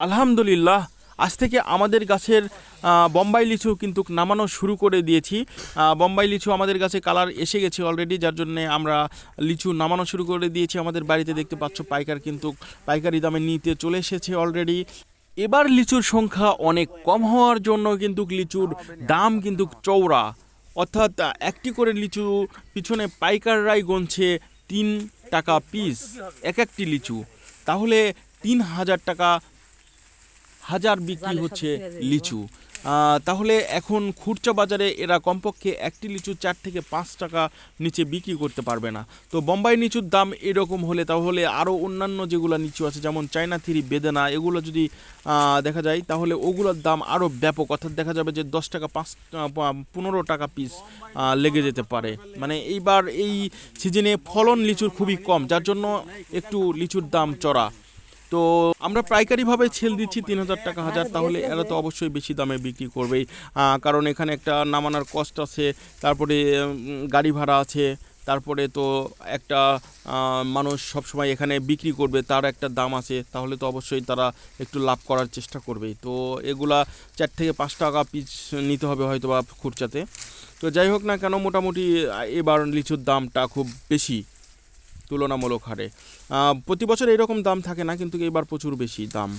আলহামদুলিল্লাহ, আজ থেকে আমাদের গাছের বোম্বাই লিচু কিন্তু নামানো শুরু করে দিয়েছি। বোম্বাই লিচু আমাদের গাছে কালার এসে গেছে অলরেডি যার জন্যে আমরা লিচু নামানো শুরু করে দিয়েছি। আমাদের বাড়িতে দেখতে পাচ্ছ পাইকার কিন্তু পাইকারি দামে নিতে চলে এসেছে অলরেডি এবার লিচুর সংখ্যা অনেক কম হওয়ার জন্য কিন্তু লিচুর দাম কিন্তু চৌড়া অর্থাৎ, একটি করে লিচু পিছনে পাইকাররাই গুনছে তিন টাকা পিস এক একটি লিচু। তাহলে তিন হাজার টাকা হাজার বিক্রি হচ্ছে লিচু। তাহলে এখন খুচরা বাজারে এরা কমপক্ষে একটি লিচু চার থেকে পাঁচ টাকা নিচে বিক্রি করতে পারবে না। তো বোম্বাই লিচুর দাম এরকম হলে তাহলে আরও অন্যান্য যেগুলো লিচু আছে যেমন চায়না থ্রি বেদানা এগুলো যদি দেখা যায় তাহলে ওগুলোর দাম আরও ব্যাপক। অর্থাৎ দেখা যাবে যে দশ টাকা পাঁচ পনেরো টাকা পিস লেগে যেতে পারে। মানে এইবার এই সিজনে ফলন লিচুর খুবই কম যার জন্য একটু লিচুর দাম চড়া। তো আমরা পাইকারিভাবে ছেল দিচ্ছি তিন হাজার টাকা, হাজার, তাহলে এরা তো অবশ্যই বেশি দামে বিক্রি করবেই। কারণ এখানে একটা নামানোর কষ্ট আছে, তারপরে গাড়ি ভাড়া আছে, তারপরে তো একটা মানুষ সবসময় এখানে বিক্রি করবে, তার একটা দাম আছে, তাহলে তো অবশ্যই তারা একটু লাভ করার চেষ্টা করবেই। তো এগুলা চার থেকে পাঁচ টাকা পিস নিতে হবে হয়তো বা খুরচাতে তো যাই হোক না কেন, মোটামুটি এবার লিচুর দামটা খুব বেশি। তুলনামূলক হারে। প্রতি বছর এরকম দাম থাকে না, কিন্তু এবার প্রচুর বেশি দাম।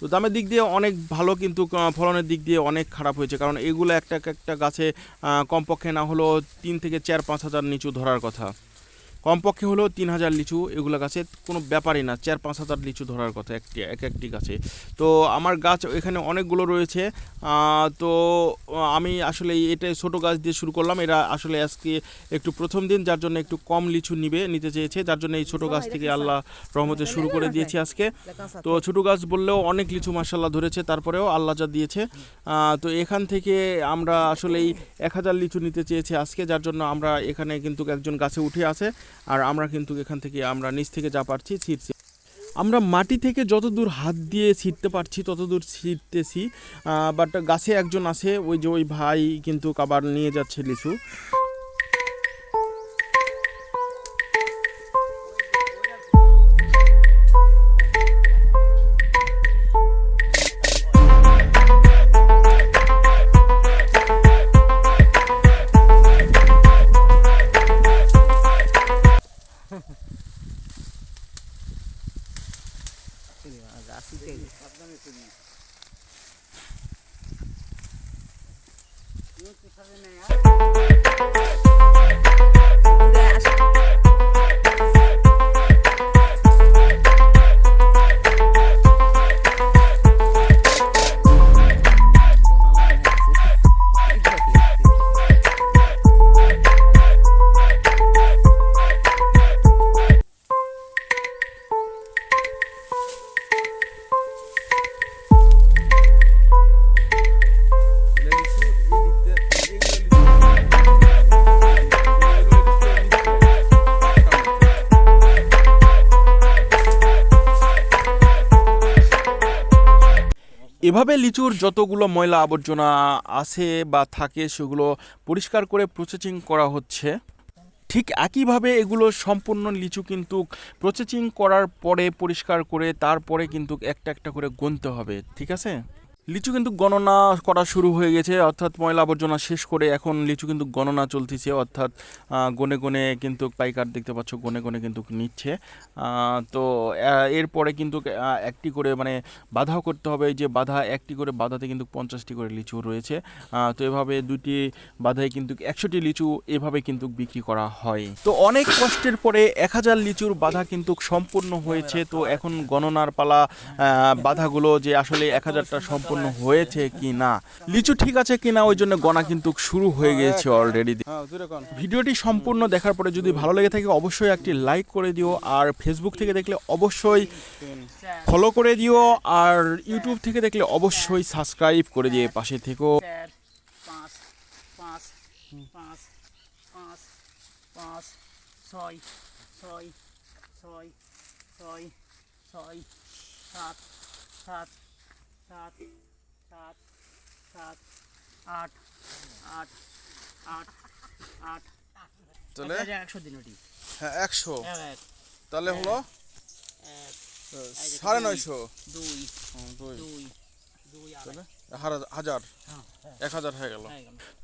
তো দামের দিক দিয়ে অনেক ভালো, কিন্তু ফলনের দিক দিয়ে অনেক খারাপ হয়েছে। কারণ এগুলো একটা একটা গাছে কমপক্ষে না হলো তিন থেকে চার, পাঁচ হাজার নিচু ধরার কথা। কমপক্ষে হলো তিন হাজার লিচু এগুলো গাছে কোনো ব্যাপারই না চার পাঁচ হাজার লিচু ধরার কথা একটি এক একটি গাছে। তো আমার গাছ এখানে অনেকগুলো রয়েছে তো আমি আসলে এটা ছোট গাছ দিয়ে শুরু করলাম এরা আসলে আজকে একটু প্রথম দিন যার জন্য একটু কম লিচু নিবে নিতে চেয়েছে যার জন্য এই ছোট গাছ থেকে আল্লাহ রহমতে শুরু করে দিয়েছি আজকে। তো ছোট গাছ বললেও অনেক লিচু মার্শাল্লাহ ধরেছে তারপরেও আল্লাহ যা দিয়েছে। তো এখান থেকে আমরা আসলে এই এক হাজার লিচু নিতে চেয়েছি আজকে যার জন্য আমরা এখানে কিন্তু একজন গাছে উঠে আছে। আর আমরা কিন্তু এখান থেকে আমরা নিচ থেকে যা পারছি ছিটছি। আমরা মাটি থেকে যত দূর হাত দিয়ে ছিটতে পারছি তত দূর ছিটতেছি বাট গাছে একজন আছে, ওই যে ওই ভাই কিন্তু কাবার নিয়ে যাচ্ছে লিচু। সাবধানে এভাবে লিচুর যতগুলো ময়লা আবর্জনা আছে বা থাকে সেগুলো পরিষ্কার করে প্রসেসিং করা হচ্ছে, ঠিক একইভাবে এগুলো সম্পূর্ণ লিচু কিন্তু প্রসেসিং করার পরে পরিষ্কার করে তারপরে কিন্তু একটা একটা করে গুনতে হবে, ঠিক আছে? লিচু কিন্তু গণনা করা শুরু হয়ে গেছে, অর্থাৎ ময়লা আবর্জনা শেষ করে এখন লিচু কিন্তু গণনা চলতেছে, অর্থাৎ গনে গনে কিন্তু পাইকার দেখতে পাচ্ছ, গনে গনে কিন্তু নিচ্ছে। তো এরপরে কিন্তু একটি করে মানে বাধাও করতে হবে, যে বাধা একটি করে বাধাতে কিন্তু পঞ্চাশটি করে লিচু রয়েছে। তো এভাবে দুটি বাধায় কিন্তু একশোটি লিচু এভাবে কিন্তু বিক্রি করা হয়। তো অনেক কষ্টের পরে এক হাজার লিচুর বাধা কিন্তু সম্পূর্ণ হয়েছে। তো এখন গণনার পালা বাধাগুলো যে আসলে এক হাজারটা সম্পূর্ণ হয়েছে কি না? লিচু ঠিক আছে কি না? ওই জন্য গণা কিন্তু শুরু হয়ে গিয়েছে অলরেডি ভিডিওটি সম্পূর্ণ দেখার পরে যদি ভালো লেগে থাকে, অবশ্যই একটি লাইক করে দিও, আর ফেসবুক থেকে দেখলে অবশ্যই ফলো করে দিও, আর ইউটিউব থেকে দেখলে অবশ্যই সাবস্ক্রাইব করে দিয়ে পাশে থেকো। ছয় ছয় ছয় ছয় ছয়, সাত সাত সাত সাত সাত আট আট আট আট। তাহলে? একশো দিন ওটি হ্যাঁ একশো। এক এক তাহলে হলো সাড়ে নয়শো। দুই দুই। দুই দুই হাজার। হ্যাঁ হ্যাঁ এক হাজার হয়ে গেল।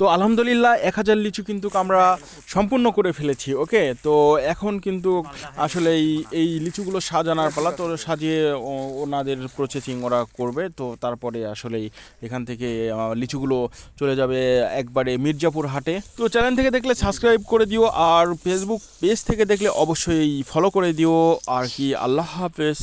তো আলহামদুলিল্লাহ এক হাজার লিচু কিন্তু আমরা সম্পূর্ণ করে ফেলেছি ওকে? তো এখন কিন্তু আসলে এই এই লিচুগুলো সাজানোর পালা তো সাজিয়ে ও- ওনাদের প্রসেসিং ওরা করবে তো তারপরে আসলেই এখান থেকে লিচুগুলো চলে যাবে একবারে মির্জাপুর হাটে। তো চ্যানেল থেকে দেখলে সাবস্ক্রাইব করে দিও আর ফেসবুক পেজ থেকে দেখলে অবশ্যই ফলো করে দিও। আর কি আল্লাহ হাফেজ।